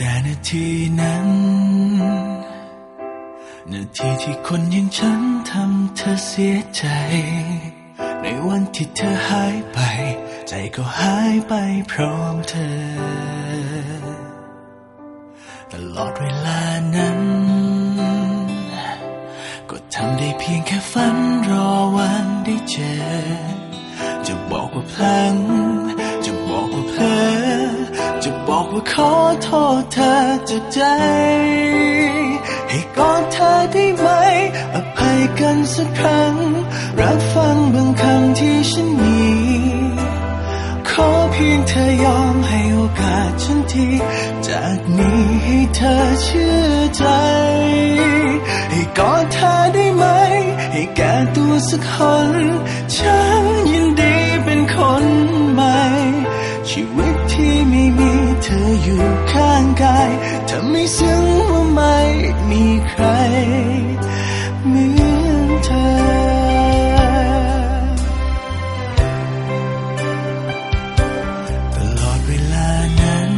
แต่นาทีนั้น นาทีที่คนอย่างฉันทำเธอเสียใจ ในวันที่เธอหายไป ใจก็หายไปพร้อมเธอ ตลอดเวลานั้น ว่าขอโทษเธอจากใจ ให้กอดเธอได้ไหม อภัยกันสักครั้ง รับฟังบางคำที่ฉันมีขอเพียงเธอยอมให้โอกาสฉันที จากนี้ให้เธอเชื่อใจ ให้กอดเธอได้ไหม ให้แก้ตัวสักคนฉัน อยู่ข้างกายทำให้ซึ้งว่าไม่มีใครเหมือนเธอตลอดเวลานั้น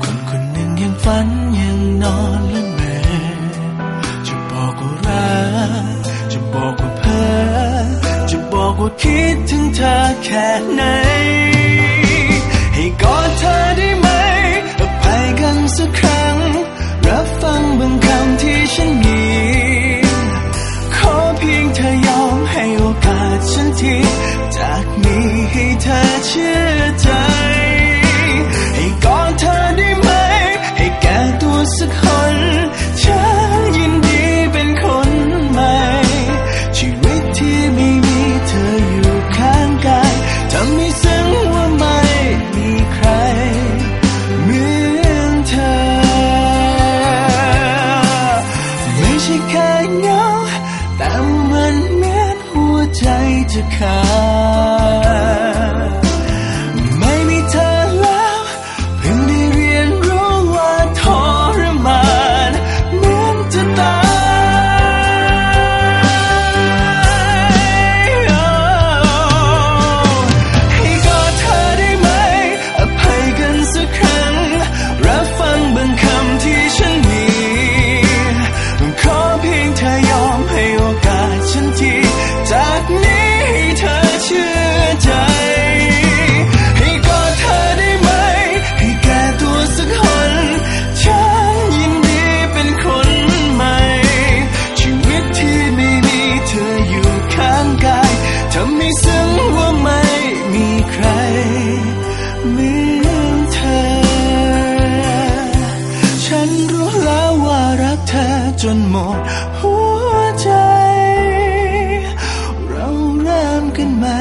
คนคนหนึ่งยังฝันยังนอนและเมื่อจะบอกว่ารักจะบอกว่าเพ้อจะบอกว่าคิดถึงเธอแค่ไหน to come. หมดหัวใจ เราเริ่มกันใหม่